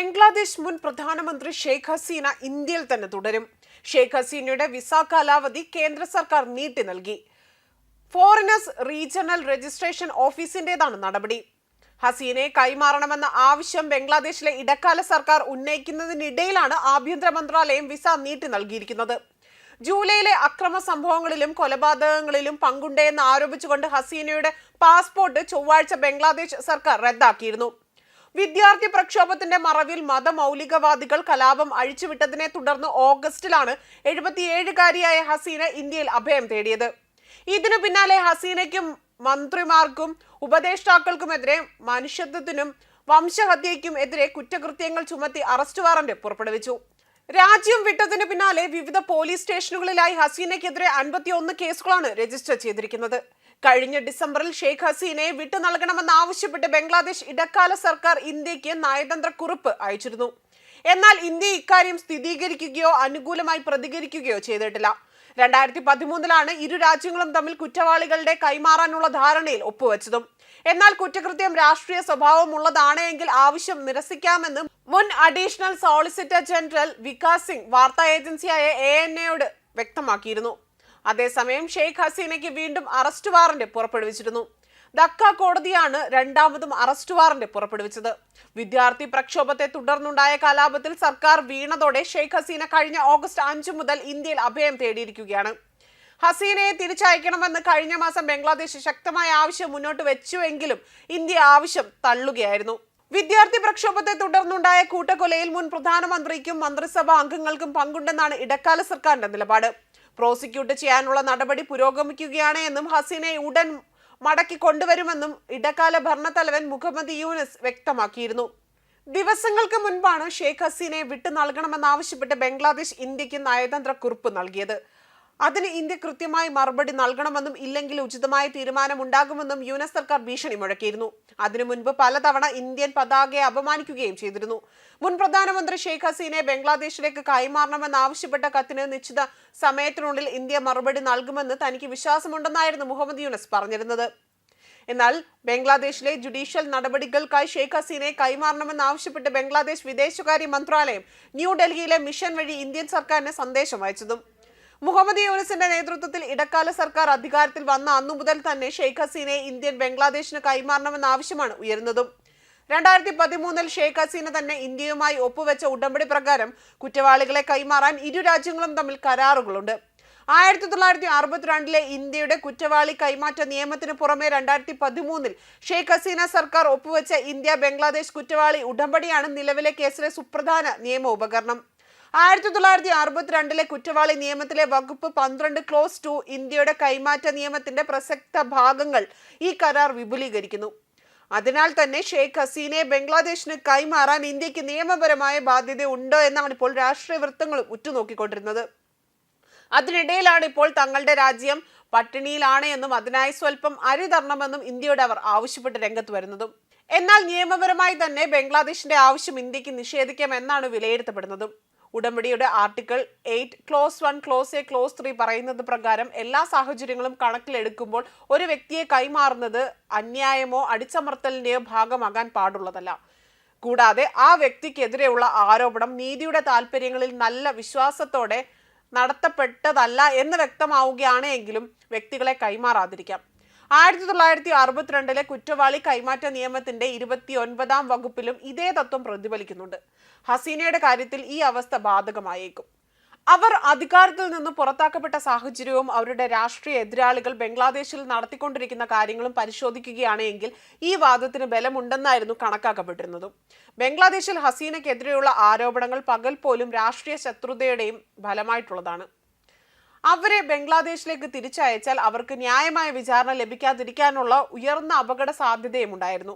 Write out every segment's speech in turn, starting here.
ബംഗ്ലാദേശ് മുൻ പ്രധാനമന്ത്രി ഷെയ്ഖ് ഹസീന ഇന്ത്യയിൽ തന്നെ തുടരും. ഷെയ്ഖ് ഹസീനയുടെ വിസ കാലാവധി കേന്ദ്ര സർക്കാർ നീട്ടി നൽകി. ഫോറിനേഴ്സ് റീജിയണൽ രജിസ്ട്രേഷൻ ഓഫീസിന്റേതാണ് നടപടി. ഹസീനയെ കൈമാറണമെന്ന ആവശ്യം ബംഗ്ലാദേശിലെ ഇടക്കാല സർക്കാർ ഉന്നയിക്കുന്നതിനിടയിലാണ് ആഭ്യന്തര മന്ത്രാലയം വിസ നീട്ടി നൽകിയിരിക്കുന്നത്. ജൂലൈയിലെ അക്രമ സംഭവങ്ങളിലും കൊലപാതകങ്ങളിലും പങ്കുണ്ടെന്ന് ആരോപിച്ചുകൊണ്ട് ഹസീനയുടെ പാസ്പോർട്ട് ചൊവ്വാഴ്ച ബംഗ്ലാദേശ് സർക്കാർ റദ്ദാക്കിയിരുന്നു. വിദ്യാർത്ഥി പ്രക്ഷോഭത്തിന്റെ മറവിൽ മതമൗലികവാദികൾ കലാപം അഴിച്ചുവിട്ടതിനെ തുടർന്ന് ഓഗസ്റ്റിലാണ് എഴുപത്തിയേഴുകാരിയായ ഹസീന ഇന്ത്യയിൽ അഭയം തേടിയത്. ഇതിനു പിന്നാലെ ഹസീനയ്ക്കും മന്ത്രിമാർക്കും ഉപദേഷ്ടാക്കൾക്കുമെതിരെ മനുഷ്യത്വത്തിനും വംശഹത്യയ്ക്കും എതിരെ കുറ്റകൃത്യങ്ങൾ ചുമത്തി അറസ്റ്റ് വാറന്റ് പുറപ്പെടുവിച്ചു. രാജ്യം വിട്ടതിന് പിന്നാലെ വിവിധ പോലീസ് സ്റ്റേഷനുകളിലായി ഹസീനയ്ക്കെതിരെ അൻപത്തിയൊന്ന് കേസുകളാണ് രജിസ്റ്റർ ചെയ്തിരിക്കുന്നത്. കഴിഞ്ഞ ഡിസംബറിൽ ഷെയ്ഖ് ഹസീനയെ വിട്ടു നൽകണമെന്ന് ആവശ്യപ്പെട്ട് ബംഗ്ലാദേശ് ഇടക്കാല സർക്കാർ ഇന്ത്യയ്ക്ക് നയതന്ത്ര കുറിപ്പ് അയച്ചിരുന്നു. എന്നാൽ ഇന്ത്യ ഇക്കാര്യം സ്ഥിരീകരിക്കുകയോ അനുകൂലമായി പ്രതികരിക്കുകയോ ചെയ്തിട്ടില്ല. രണ്ടായിരത്തി പതിമൂന്നിലാണ് ഇരു രാജ്യങ്ങളും തമ്മിൽ കുറ്റവാളികളുടെ കൈമാറാനുള്ള ധാരണയിൽ ഒപ്പുവെച്ചതും. എന്നാൽ കുറ്റകൃത്യം രാഷ്ട്രീയ സ്വഭാവമുള്ളതാണ് എങ്കിൽ ആവശ്യം നിരസിക്കാമെന്നും മുൻ additional solicitor general Vikas Singh വാർത്താ ഏജൻസിയായ എ എൻ എയോട് വ്യക്തമാക്കിയിരുന്നു. അതേസമയം ഷെയ്ഖ് ഹസീനയ്ക്ക് വീണ്ടും അറസ്റ്റ് വാറന്റ് പുറപ്പെടുവിച്ചിരുന്നു. ദക്ക കോടതിയാണ് രണ്ടാമതും അറസ്റ്റ് വാറന്റ് പുറപ്പെടുവിച്ചത്. വിദ്യാർത്ഥി പ്രക്ഷോഭത്തെ തുടർന്നുണ്ടായ കലാപത്തിൽ സർക്കാർ വീണതോടെ ഷെയ്ഖ് ഹസീന കഴിഞ്ഞ ഓഗസ്റ്റ് അഞ്ചു മുതൽ ഇന്ത്യയിൽ അഭയം തേടിയിരിക്കുകയാണ്. ഹസീനയെ തിരിച്ചയക്കണമെന്ന് കഴിഞ്ഞ മാസം ബംഗ്ലാദേശ് ശക്തമായ ആവശ്യം മുന്നോട്ട് വെച്ചുവെങ്കിലും ഇന്ത്യ ആവശ്യം തള്ളുകയായിരുന്നു. വിദ്യാർത്ഥി പ്രക്ഷോഭത്തെ തുടർന്നുണ്ടായ കൂട്ടക്കൊലയിൽ മുൻ പ്രധാനമന്ത്രിക്കും മന്ത്രിസഭാ അംഗങ്ങൾക്കും പങ്കുണ്ടെന്നാണ് ഇടക്കാല സർക്കാരിന്റെ നിലപാട്. പ്രോസിക്യൂട്ട് ചെയ്യാനുള്ള നടപടി പുരോഗമിക്കുകയാണ് എന്നും ഹസീനെ ഉടൻ മടക്കി കൊണ്ടുവരുമെന്നും ഇടക്കാല ഭരണത്തലവൻ മുഹമ്മദ് യൂനസ് വ്യക്തമാക്കിയിരുന്നു. ദിവസങ്ങൾക്ക് മുൻപാണ് ഷെയ്ഖ് ഹസീനെ വിട്ടു നൽകണമെന്നാവശ്യപ്പെട്ട് ബംഗ്ലാദേശ് ഇന്ത്യയ്ക്ക് നയതന്ത്ര കുറിപ്പ് നൽകിയത്. അതിന് ഇന്ത്യ കൃത്യമായി മറുപടി നൽകണമെന്നും ഇല്ലെങ്കിൽ ഉചിതമായ തീരുമാനമുണ്ടാകുമെന്നും യുഎസ് സർക്കാർ ഭീഷണി മുഴക്കിയിരുന്നു. അതിനു മുൻപ് പലതവണ ഇന്ത്യൻ പതാകയെ അപമാനിക്കുകയും ചെയ്തിരുന്നു. മുൻ പ്രധാനമന്ത്രി ഷെയ്ഖ് ഹസീനെ ബംഗ്ലാദേശിലേക്ക് കൈമാറണമെന്നാവശ്യപ്പെട്ട കത്തിന് നിശ്ചിത സമയത്തിനുള്ളിൽ ഇന്ത്യ മറുപടി നൽകുമെന്ന് തനിക്ക് വിശ്വാസമുണ്ടെന്നായിരുന്നു മുഹമ്മദ് യൂനസ് പറഞ്ഞിരുന്നത്. എന്നാൽ ബംഗ്ലാദേശിലെ ജുഡീഷ്യൽ നടപടികൾക്കായി ഷെയ്ഖ് ഹസീനെ കൈമാറണമെന്ന് ആവശ്യപ്പെട്ട് ബംഗ്ലാദേശ് വിദേശകാര്യ മന്ത്രാലയം ന്യൂഡൽഹിയിലെ മിഷൻ വഴി ഇന്ത്യൻ സർക്കാരിന് സന്ദേശം അയച്ചതും. മുഹമ്മദ് യൂനിസിന്റെ നേതൃത്വത്തിൽ ഇടക്കാല സർക്കാർ അധികാരത്തിൽ വന്ന അന്നു മുതൽ തന്നെ ഷെയ്ഖ് ഹസീനെ ഇന്ത്യൻ ബംഗ്ലാദേശിന് കൈമാറണമെന്ന ആവശ്യമാണ് ഉയരുന്നതും. രണ്ടായിരത്തി പതിമൂന്നിൽ ഷെയ്ഖ് ഹസീന തന്നെ ഇന്ത്യയുമായി ഒപ്പുവെച്ച ഉടമ്പടി പ്രകാരം കുറ്റവാളികളെ കൈമാറാൻ ഇരു രാജ്യങ്ങളും തമ്മിൽ കരാറുകളുണ്ട്. ആയിരത്തി തൊള്ളായിരത്തി അറുപത്തിരണ്ടിലെ ഇന്ത്യയുടെ കുറ്റവാളി കൈമാറ്റ നിയമത്തിന് പുറമെ രണ്ടായിരത്തി പതിമൂന്നിൽ ഷെയ്ഖ് ഹസീന സർക്കാർ ഒപ്പുവെച്ച ഇന്ത്യ ബംഗ്ലാദേശ് കുറ്റവാളി ഉടമ്പടിയാണ് നിലവിലെ കേസിലെ സുപ്രധാന നിയമ ഉപകരണം ആയിരത്തി തൊള്ളായിരത്തി അറുപത്തിരണ്ടിലെ കുറ്റവാളി നിയമത്തിലെ വകുപ്പ് പന്ത്രണ്ട് ക്ലോസ് ടു ഇന്ത്യയുടെ കൈമാറ്റ നിയമത്തിന്റെ പ്രസക്ത ഭാഗങ്ങൾ ഈ കരാർ വിപുലീകരിക്കുന്നു. അതിനാൽ തന്നെ ഷെയ്ഖ് ഹസീനയെ ബംഗ്ലാദേശിന് കൈമാറാൻ ഇന്ത്യയ്ക്ക് നിയമപരമായ ബാധ്യത ഉണ്ടോ എന്നാണ് ഇപ്പോൾ രാഷ്ട്രീയ വൃത്തങ്ങളും ഉറ്റുനോക്കിക്കൊണ്ടിരുന്നത്. അതിനിടയിലാണ് ഇപ്പോൾ തങ്ങളുടെ രാജ്യം പട്ടിണിയിലാണ് എന്നും അതിനായി സ്വല്പം അരി തരണമെന്നും ഇന്ത്യയോട് അവർ ആവശ്യപ്പെട്ട് രംഗത്ത് വരുന്നതും. എന്നാൽ നിയമപരമായി തന്നെ ബംഗ്ലാദേശിന്റെ ആവശ്യം ഇന്ത്യയ്ക്ക് നിഷേധിക്കാം എന്നാണ് വിലയിരുത്തപ്പെടുന്നതും. ഉടമ്പടിയുടെ article eight clause one clause A clause three പറയുന്നത് പ്രകാരം എല്ലാ സാഹചര്യങ്ങളും കണക്കിലെടുക്കുമ്പോൾ ഒരു വ്യക്തിയെ കൈമാറുന്നത് അന്യായമോ അടിച്ചമർത്തലിന്റെയോ ഭാഗമാകാൻ പാടുള്ളതല്ല. കൂടാതെ ആ വ്യക്തിക്കെതിരെയുള്ള ആരോപണം നീതിയുടെ താല്പര്യങ്ങളിൽ നല്ല വിശ്വാസത്തോടെ നടത്തപ്പെട്ടതല്ല എന്ന് വ്യക്തമാവുകയാണെങ്കിലും വ്യക്തികളെ കൈമാറാതിരിക്കാം. ആയിരത്തി തൊള്ളായിരത്തി അറുപത്തിരണ്ടിലെ കുറ്റവാളി കൈമാറ്റ നിയമത്തിന്റെ ഇരുപത്തി ഒൻപതാം വകുപ്പിലും ഇതേ തത്വം പ്രതിഫലിക്കുന്നുണ്ട്. ഹസീനയുടെ കാര്യത്തിൽ ഈ അവസ്ഥ ബാധകമായേക്കും. അവർ അധികാരത്തിൽ നിന്ന് പുറത്താക്കപ്പെട്ട സാഹചര്യവും അവരുടെ രാഷ്ട്രീയ എതിരാളികൾ ബംഗ്ലാദേശിൽ നടത്തിക്കൊണ്ടിരിക്കുന്ന കാര്യങ്ങളും പരിശോധിക്കുകയാണ് എങ്കിൽ ഈ വാദത്തിന് ബലമുണ്ടെന്നായിരുന്നു കണക്കാക്കപ്പെട്ടിരുന്നതും. ബംഗ്ലാദേശിൽ ഹസീനയ്ക്കെതിരെയുള്ള ആരോപണങ്ങൾ പകൽ പോലും രാഷ്ട്രീയ ശത്രുതയുടെയും ഫലമായിട്ടുള്ളതാണ്. അവരെ ബംഗ്ലാദേശിലേക്ക് തിരിച്ചയച്ചാൽ അവർക്ക് ന്യായമായ വിചാരണ ലഭിക്കാതിരിക്കാനുള്ള ഉയർന്ന അപകട സാധ്യതയും ഉണ്ടായിരുന്നു.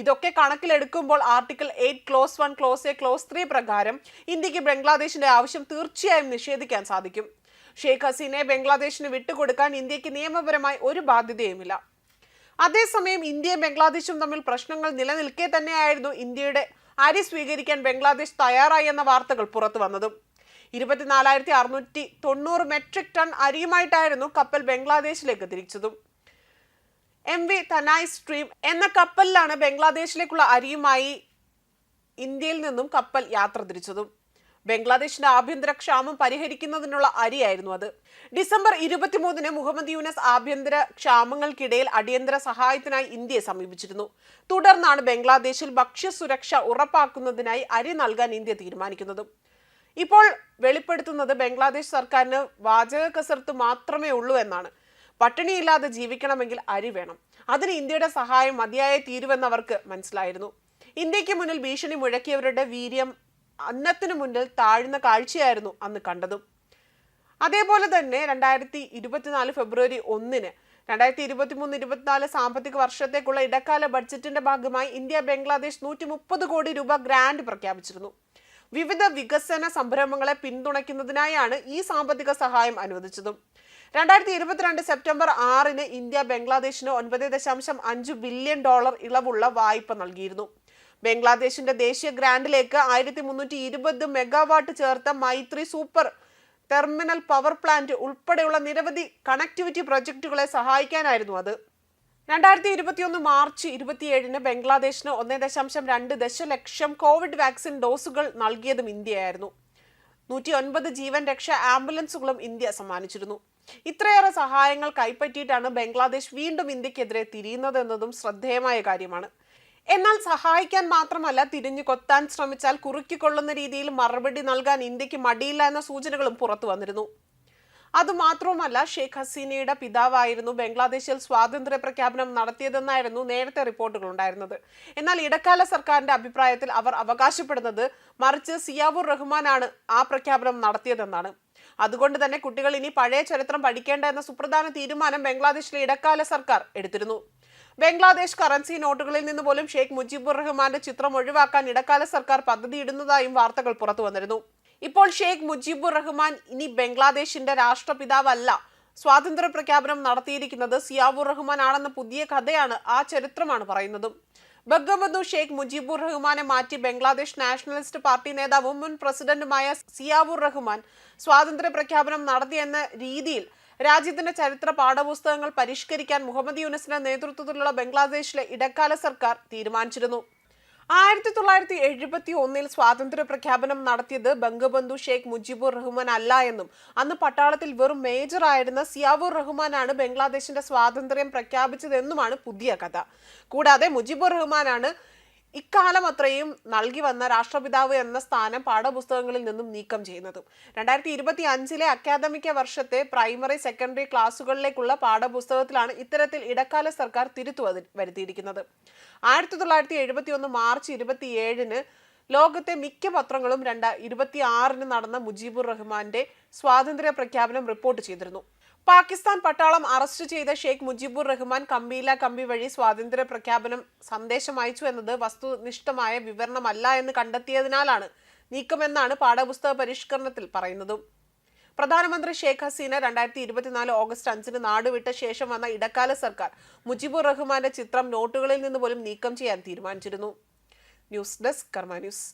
ഇതൊക്കെ കണക്കിലെടുക്കുമ്പോൾ article eight clause one clause A clause three പ്രകാരം ഇന്ത്യയ്ക്ക് ബംഗ്ലാദേശിന്റെ ആവശ്യം തീർച്ചയായും നിഷേധിക്കാൻ സാധിക്കും. ഷെയ്ഖ് ഹസീനെ ബംഗ്ലാദേശിന് വിട്ടുകൊടുക്കാൻ ഇന്ത്യയ്ക്ക് നിയമപരമായി ഒരു ബാധ്യതയുമില്ല. അതേസമയം ഇന്ത്യയും ബംഗ്ലാദേശും തമ്മിൽ പ്രശ്നങ്ങൾ നിലനിൽക്കെ തന്നെയായിരുന്നു ഇന്ത്യയുടെ അരി സ്വീകരിക്കാൻ ബംഗ്ലാദേശ് തയ്യാറായി എന്ന വാർത്തകൾ പുറത്തു വന്നതും. ഇരുപത്തിനാലായിരത്തി അറുന്നൂറ്റി തൊണ്ണൂറ് മെട്രിക് ടൺ അരിയുമായിട്ടായിരുന്നു കപ്പൽ ബംഗ്ലാദേശിലേക്ക് തിരിച്ചതും. എം വി തനായ് സ്ട്രീം എന്ന കപ്പലിലാണ് ബംഗ്ലാദേശിലേക്കുള്ള അരിയുമായി ഇന്ത്യയിൽ നിന്നും കപ്പൽ യാത്ര തിരിച്ചതും. ബംഗ്ലാദേശിന്റെ ആഭ്യന്തര ക്ഷാമം പരിഹരിക്കുന്നതിനുള്ള അരിയായിരുന്നു അത്. ഡിസംബർ ഇരുപത്തിമൂന്നിന് മുഹമ്മദ് യൂനസ് ആഭ്യന്തര ക്ഷാമങ്ങൾക്കിടയിൽ അടിയന്തര സഹായത്തിനായി ഇന്ത്യയെ സമീപിച്ചിരുന്നു. തുടർന്നാണ് ബംഗ്ലാദേശിൽ ഭക്ഷ്യസുരക്ഷ ഉറപ്പാക്കുന്നതിനായി അരി നൽകാൻ ഇന്ത്യ തീരുമാനിക്കുന്നതും. ഇപ്പോൾ വെളിപ്പെടുത്തുന്നത് ബംഗ്ലാദേശ് സർക്കാരിന് വാചക കസർത്ത് മാത്രമേ ഉള്ളൂ എന്നാണ്. പട്ടിണിയില്ലാതെ ജീവിക്കണമെങ്കിൽ അരി വേണം. അതിന് ഇന്ത്യയുടെ സഹായം മതിയായേ തീരുവെന്നവർക്ക് മനസ്സിലായിരുന്നു. ഇന്ത്യയ്ക്ക് മുന്നിൽ ഭീഷണി മുഴക്കിയവരുടെ വീര്യം അന്നത്തിനു മുന്നിൽ താഴ്ന്ന കാഴ്ചയായിരുന്നു അന്ന് കണ്ടതും. അതേപോലെ തന്നെ രണ്ടായിരത്തി ഇരുപത്തിനാല് ഫെബ്രുവരി ഒന്നിന് രണ്ടായിരത്തി ഇരുപത്തി മൂന്ന് ഇരുപത്തിനാല് സാമ്പത്തിക വർഷത്തേക്കുള്ള ഇടക്കാല ബഡ്ജറ്റിന്റെ ഭാഗമായി ഇന്ത്യ ബംഗ്ലാദേശ് നൂറ്റി മുപ്പത് കോടി രൂപ ഗ്രാന്റ് പ്രഖ്യാപിച്ചിരുന്നു. വിവിധ വികസന സംരംഭങ്ങളെ പിന്തുണയ്ക്കുന്നതിനായാണ് ഈ സാമ്പത്തിക സഹായം അനുവദിച്ചതും. രണ്ടായിരത്തി ഇരുപത്തിരണ്ട് സെപ്റ്റംബർ ആറിന് ഇന്ത്യ ബംഗ്ലാദേശിന് ഒൻപത് ദശാംശം അഞ്ച് ബില്യൺ ഡോളർ ഇളവുള്ള വായ്പ നൽകിയിരുന്നു. ബംഗ്ലാദേശിന്റെ ദേശീയ ഗ്രാൻഡിലേക്ക് ആയിരത്തി മുന്നൂറ്റി ഇരുപത് മെഗാവാട്ട് ചേർത്ത Maitri super terminal power plant ഉൾപ്പെടെയുള്ള നിരവധി കണക്ടിവിറ്റി പ്രൊജക്ടുകളെ സഹായിക്കാനായിരുന്നു അത്. രണ്ടായിരത്തി ഇരുപത്തിയൊന്ന് മാർച്ച് ഇരുപത്തിയേഴിന് ബംഗ്ലാദേശിന് ഒന്നേ ദശാംശം രണ്ട് ദശലക്ഷം കോവിഡ് വാക്സിൻ ഡോസുകൾ നൽകിയതും ഇന്ത്യയായിരുന്നു. നൂറ്റി ഒൻപത് ജീവൻ രക്ഷ ആംബുലൻസുകളും ഇന്ത്യ സമ്മാനിച്ചിരുന്നു. ഇത്രയേറെ സഹായങ്ങൾ കൈപ്പറ്റിയിട്ടാണ് ബംഗ്ലാദേശ് വീണ്ടും ഇന്ത്യക്കെതിരെ തിരിയുന്നതെന്നതും ശ്രദ്ധേയമായ കാര്യമാണ്. എന്നാൽ സഹായിക്കാൻ മാത്രമല്ല തിരിഞ്ഞു കൊത്താൻ ശ്രമിച്ചാൽ കുറുക്കിക്കൊള്ളുന്ന രീതിയിൽ മറുപടി നൽകാൻ ഇന്ത്യയ്ക്ക് മടിയില്ല എന്ന സൂചനകളും പുറത്തു വന്നിരുന്നു. അതുമാത്രവുമല്ല ഷെയ്ഖ് ഹസീനയുടെ പിതാവായിരുന്നു ബംഗ്ലാദേശിൽ സ്വാതന്ത്ര്യ പ്രഖ്യാപനം നടത്തിയതെന്നായിരുന്നു നേരത്തെ റിപ്പോർട്ടുകൾ ഉണ്ടായിരുന്നത്. എന്നാൽ ഇടക്കാല സർക്കാരിന്റെ അഭിപ്രായത്തിൽ അവർ അവകാശപ്പെടുന്നത് മറിച്ച് സിയാവുർ റഹ്മാനാണ് ആ പ്രഖ്യാപനം നടത്തിയതെന്നാണ്. അതുകൊണ്ട് തന്നെ കുട്ടികൾ ഇനി പഴയ ചരിത്രം പഠിക്കേണ്ട എന്ന സുപ്രധാന തീരുമാനം ബംഗ്ലാദേശിലെ ഇടക്കാല സർക്കാർ എടുത്തിരുന്നു. ബംഗ്ലാദേശ് കറൻസി നോട്ടുകളിൽ നിന്ന് പോലും ഷെയ്ഖ് മുജിബുർ റഹ്മാന്റെ ചിത്രം ഒഴിവാക്കാൻ ഇടക്കാല സർക്കാർ പദ്ധതിയിടുന്നതായും വാർത്തകൾ പുറത്തു വന്നിരുന്നു ഇപ്പോൾ ഷെയ്ഖ് മുജീബുർ റഹ്മാൻ ഇനി ബംഗ്ലാദേശിന്റെ രാഷ്ട്രപിതാവല്ല. സ്വാതന്ത്ര്യ പ്രഖ്യാപനം നടത്തിയിരിക്കുന്നത് സിയാബുർ റഹ്മാൻ ആണെന്ന പുതിയ കഥയാണ് ആ ചരിത്രമാണ് പറയുന്നതും. ബംഗബന്ധു ഷെയ്ഖ് മുജീബുർ റഹ്മാനെ മാറ്റി ബംഗ്ലാദേശ് നാഷണലിസ്റ്റ് പാർട്ടി നേതാവും മുൻ പ്രസിഡന്റുമായ സിയാബുർ റഹ്മാൻ സ്വാതന്ത്ര്യ പ്രഖ്യാപനം നടത്തിയെന്ന രീതിയിൽ രാജ്യത്തിന്റെ ചരിത്ര പാഠപുസ്തകങ്ങൾ പരിഷ്കരിക്കാൻ മുഹമ്മദ് യൂനസിന്റെ നേതൃത്വത്തിലുള്ള ബംഗ്ലാദേശിലെ ഇടക്കാല സർക്കാർ തീരുമാനിച്ചിരുന്നു. ആയിരത്തി തൊള്ളായിരത്തി എഴുപത്തി ഒന്നിൽ സ്വാതന്ത്ര്യ പ്രഖ്യാപനം നടത്തിയത് ബംഗബന്ധു ഷെയ്ഖ് മുജിബുർ റഹ്മാൻ അല്ല എന്നും അന്ന് പട്ടാളത്തിൽ വെറും മേജർ ആയിരുന്ന സിയാവുർ റഹ്മാനാണ് ബംഗ്ലാദേശിന്റെ സ്വാതന്ത്ര്യം പ്രഖ്യാപിച്ചതെന്നുമാണ് പുതിയ കഥ. കൂടാതെ മുജിബുർ റഹ്മാനാണ് ഇക്കാലം അത്രയും നൽകി വന്ന രാഷ്ട്രപിതാവ് എന്ന സ്ഥാനം പാഠപുസ്തകങ്ങളിൽ നിന്നും നീക്കം ചെയ്യുന്നതും. രണ്ടായിരത്തി ഇരുപത്തി അഞ്ചിലെ അക്കാദമിക വർഷത്തെ പ്രൈമറി സെക്കൻഡറി ക്ലാസ്സുകളിലേക്കുള്ള പാഠപുസ്തകത്തിലാണ് ഇത്തരത്തിൽ ഇടക്കാല സർക്കാർ തിരുത്തു വരുത്തിയിരിക്കുന്നത്. ആയിരത്തി തൊള്ളായിരത്തി എഴുപത്തി ഒന്ന് മാർച്ച് ഇരുപത്തിയേഴിന് ലോകത്തെ മിക്ക പത്രങ്ങളും രണ്ട ഇരുപത്തി ആറിന് നടന്ന മുജീബുർ റഹ്മാന്റെ സ്വാതന്ത്ര്യ പ്രഖ്യാപനം റിപ്പോർട്ട് ചെയ്തിരുന്നു. പാകിസ്ഥാൻ പട്ടാളം അറസ്റ്റ് ചെയ്ത ഷെയ്ഖ് മുജിബുർ റഹ്മാൻ കമ്പിയില കമ്പി വഴി സ്വാതന്ത്ര്യ പ്രഖ്യാപനം സന്ദേശം അയച്ചു എന്നത് വസ്തുനിഷ്ഠമായ വിവരണമല്ല എന്ന് കണ്ടെത്തിയതിനാലാണ് നീക്കമെന്നാണ് പാഠപുസ്തക പരിഷ്കരണത്തിൽ പറയുന്നത്. പ്രധാനമന്ത്രി ഷെയ്ഖ് ഹസീന രണ്ടായിരത്തി ഇരുപത്തിനാല് ഓഗസ്റ്റ് അഞ്ചിന് നാടുവിട്ട ശേഷം വന്ന ഇടക്കാല സർക്കാർ മുജിബുർ റഹ്മാന്റെ ചിത്രം നോട്ടുകളിൽ നിന്ന് പോലും നീക്കം ചെയ്യാൻ തീരുമാനിച്ചിരുന്നു. News desk Karma news.